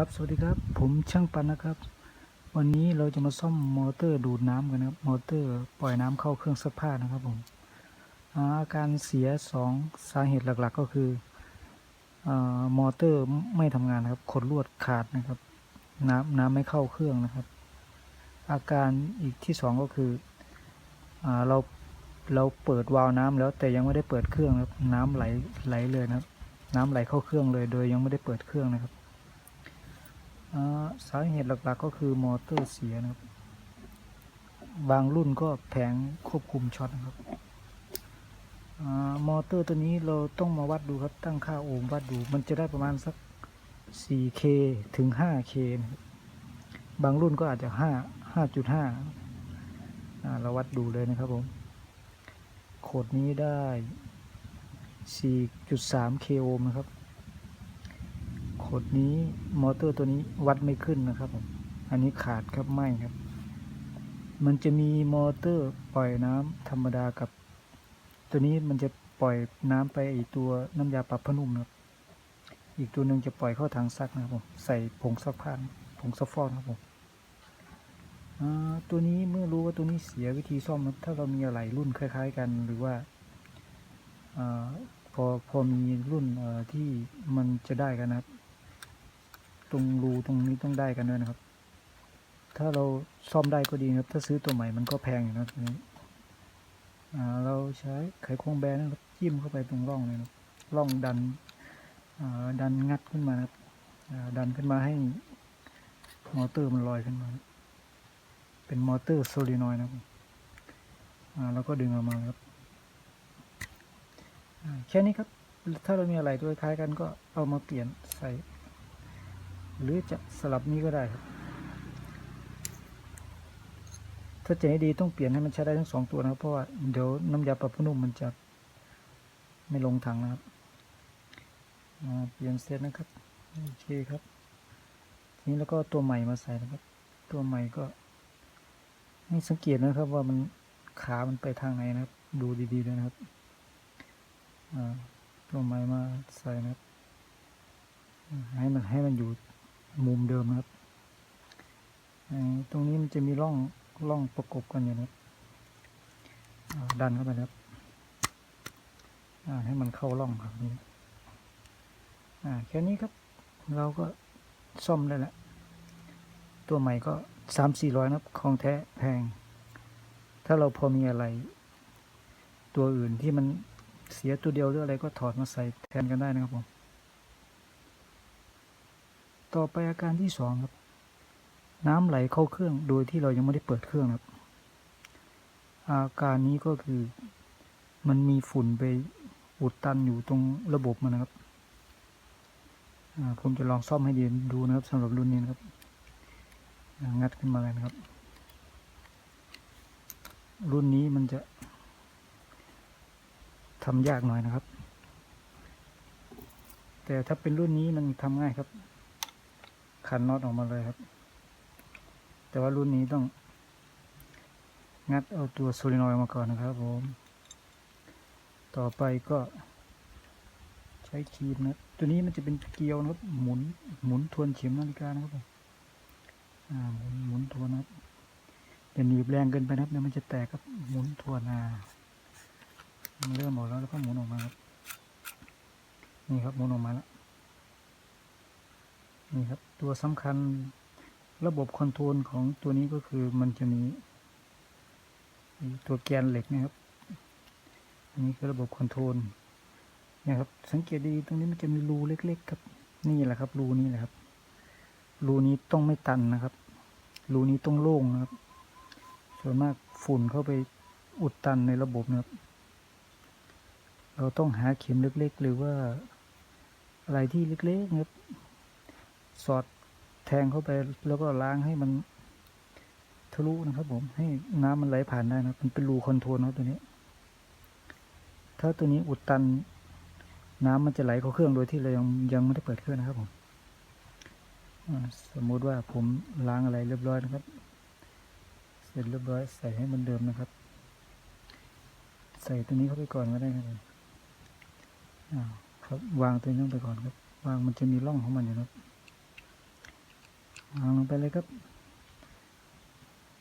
ครับ สวัสดีครับ ผมช่างปันนะครับ วันนี้เราจะมาซ่อมมอเตอร์ดูดน้ำกันนะครับ มอเตอร์ปล่อยน้ำเข้าเครื่องซักผ้านะครับผมอาการเสียสองสาเหตุหลักๆ ก็คืออมอเตอร์ไม่ทำงานนะครับขดลวดขาดนะครับ น้ำน้ำไม่เข้าเครื่องนะครับ อาการอีกที่สองก็คืออเราเราเปิดวาล์วน้ำแล้วแต่ยังไม่ได้เปิดเครื่องนะครับน้ำไหลไหลเลยนะครับ น้ำไหลเข้าเครื่องเลย โดยยังไม่ได้เปิดเครื่องนะครับ สาเหตุหลักๆก็คือมอเตอร์เสียนะครับ บางรุ่นก็แผงควบคุมช็อตนะครับอมอเตอร์ตัวนี้เราต้องมาวัดดูครับตั้งค่าโอห์มวัดดูมันจะได้ประมาณสัก 4K ถึง 5K นะครับบางรุ่นก็อาจจะ 5 5.5 เราวัดดูเลยนะครับผม โคดนี้ได้ 4.3K โอห์มนะครับ โคดนี้มอเตอร์ตัวนี้วัดไม่ขึ้นนะครับผมอันนี้ขาดครับไม่ครับ มันจะมีมอเตอร์ปล่อยน้ำธรรมดากับ ตัวนี้มันจะปล่อยน้ำไปอีกตัวน้ำยาปรับผ้านุ่มครับ อีกตัวหนึ่งจะปล่อยเข้าถังซักนะครับผมใส่ผงซักผ้าผงซักฟอกนะครับผมตัวนี้เมื่อรู้ว่าตัวนี้เสียวิธีซ่อมถ้าเรามีอะไรรุ่นคล้าย ๆ กัน หรือว่าอพอพอมีรุ่นที่มันจะได้กันนะครับ รงรูตรงนี้ต้องได้กันด้วยนะครับ ถ้าเราซ่อมได้ก็ดีนะครับ ถ้าซื้อตัวใหม่มันก็แพงอยู่นะครับตัวนี้เราใช้ไขควงแบนนะครับจิ้มเข้าไปตรงร่องเลยนะร่องดันดันงัดขึ้นมานะครับดันขึ้นมาให้มอเตอร์มันลอยขึ้นมา เป็นมอเตอร์โซลินอยด์นะครับแล้วก็ดึงออกมาครับแค่นี้ครับ ถ้าเรามีอะไรตัวคล้ายกันก็เอามาเปลี่ยนใส่ หรือจะสลับนี้ก็ได้ครับ ถ้าจะให้ดีต้องเปลี่ยนให้มันใช้ได้ทั้งสองตัวนะครับ เพราะว่าเดี๋ยวน้ำยาปรับผ้านุ่มมันจะไม่ลงถังนะครับเปลี่ยนเสร็จนะครับโอเคครับ ทีนี้แล้วก็ตัวใหม่มาใส่นะครับ ตัวใหม่ก็ให้สังเกตนะครับว่ามันขามันไปทางไหนนะครับ ดูดีๆเลยนะครับตัวใหม่มาใส่นะครับให้มันให้มันอยู่ มุมเดิมนะครับ ตรงนี้มันจะมีร่องร่องประกบกันอยู่นะดันเข้าไปนะครับให้มันเข้าร่องครับนี่อ่าแค่นี้ครับ เราก็ซ่อมได้แล้ว ตัวใหม่ก็สามสี่ร้อยนะครับของแท้แพง ถ้าเราพอมีอะไร ตัวอื่นที่มันเสียตัวเดียวหรืออะไรก็ถอดมาใส่แทนกันได้นะครับผม ต่อไปอาการที่สองครับ น้ำไหลเข้าเครื่องโดยที่เรายังไม่ได้เปิดเครื่องครับ อาการนี้ก็คือมันมีฝุ่นไปอุดตันอยู่ตรงระบบมันนะครับผมจะลองซ่อมให้ดีดูนะครับสำหรับรุ่นนี้นะครับ งัดขึ้นมาเลยนะครับ รุ่นนี้มันจะทำยากหน่อยนะครับ แต่ถ้าเป็นรุ่นนี้มันทำง่ายครับ ขันน็อตออกมาเลยครับ แต่ว่ารุ่นนี้ต้อง งัดเอาตัวโซลินอยออกมาก่อนนะครับผม ต่อไปก็ ใช้ครีมนะครับตัวนี้มันจะเป็นเกลียวนะครับ หมุนหมุนทวนเข็มนาฬิกานะครับผมอ่าหมุนหมุนทวนนะครับอย่าหนีบแรงเกินไปนะครับเดี๋ยวมันจะแตกครับหมุนทวนอ่ามันเริ่มออกแล้วแล้วก็หมุนออกมาครับนี่ครับหมุนออกมาแล้ว นี่ครับ ตัวสำคัญระบบคอนโทรลของตัวนี้ก็คือมันจะมีตัวแกนเหล็กนะครับ อันนี้คือระบบคอนโทรลนี่ยครับ สังเกตดีตรงนี้มันจะมีรูเล็กๆครับ นี่แหละครับ รูนี้แหละครับ รูนี้ต้องไม่ตันนะครับ รูนี้ต้องโล่งนะครับ ส่วนมากฝุ่นเข้าไปอุดตันในระบบนะครับ เราต้องหาเข็มเล็กๆ หรือว่าอะไรที่เล็กๆนะครับ สอดแทงเข้าไปแล้วก็ล้างให้มันทะลุนะครับผมให้น้ำมันไหลผ่านได้นะมันเป็นรูคอนโทรลนะครับตัวนี้ ถ้าตัวนี้อุดตัน น้ำมันจะไหลเข้าเครื่องโดยที่เรายังยังไม่ได้เปิดเครื่องนะครับผมสมมุติว่าผมล้างอะไรเรียบร้อยนะครับ เสร็จเรียบร้อยใส่ให้มันเดิมนะครับ ใส่ตัวนี้เข้าไปก่อนก็ได้ครับครับวางตัวนี้ลงไปก่อนครับ วางมันจะมีร่องของมันอยู่นะครับ วางลงไปเลยครับ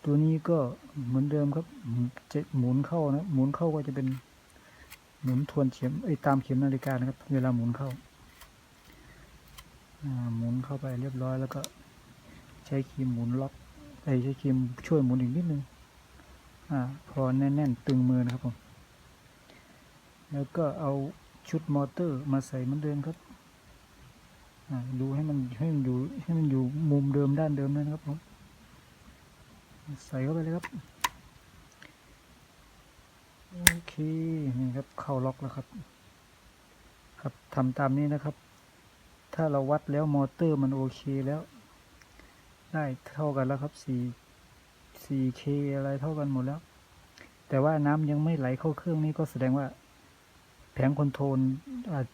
ตัวนี้ก็เหมือนเดิมครับจะหมุนเข้านะหมุนเข้าก็จะเป็นหมุนทวนเข็มไอ้ตามเข็มนาฬิกานะครับ เวลาหมุนเข้าหมุนเข้าไปเรียบร้อยแล้วก็ ใช้ครีมหมุนล็อกไอ้ใช้ครีมช่วยหมุนอีกนิดนึงอ่าพอแน่นๆ ตึงมือนะครับผมแล้วก็เอาชุดมอเตอร์มาใส่เหมือนเดิมครับ ดูให้มันให้มันอยู่ให้มันอยู่มุมเดิมด้านเดิมนะครับผมใส่เข้าไปเลยครับโอเคนี่ครับเข้าล็อกแล้วครับ ครับทำตามนี้นะครับ ถ้าเราวัดแล้วมอเตอร์มันโอเคแล้ว ได้เท่ากันแล้วครับ4 4K อะไรเท่ากันหมดแล้ว แต่ว่าน้ำยังไม่ไหลเข้าเครื่องนี่ก็แสดงว่า แผงคอนโทรล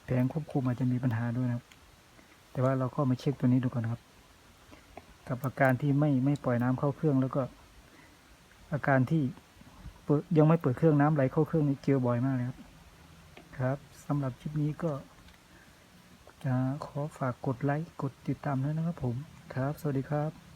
แผงควบคุมอาจจะมีปัญหาด้วยนะครับ แต่ว่าเราก็มาเช็คตัวนี้ดูก่อนครับ กับอาการที่ไม่ไม่ปล่อยน้ำเข้าเครื่องแล้วก็ อาการที่ยังไม่เปิดเครื่องน้ำไหลเข้าเครื่องนี่เจอบ่อยมากเลยครับ ครับสำหรับคลิปนี้ก็ จะขอฝากกดไลค์กดติดตามด้วยนะครับผมครับ สวัสดีครับ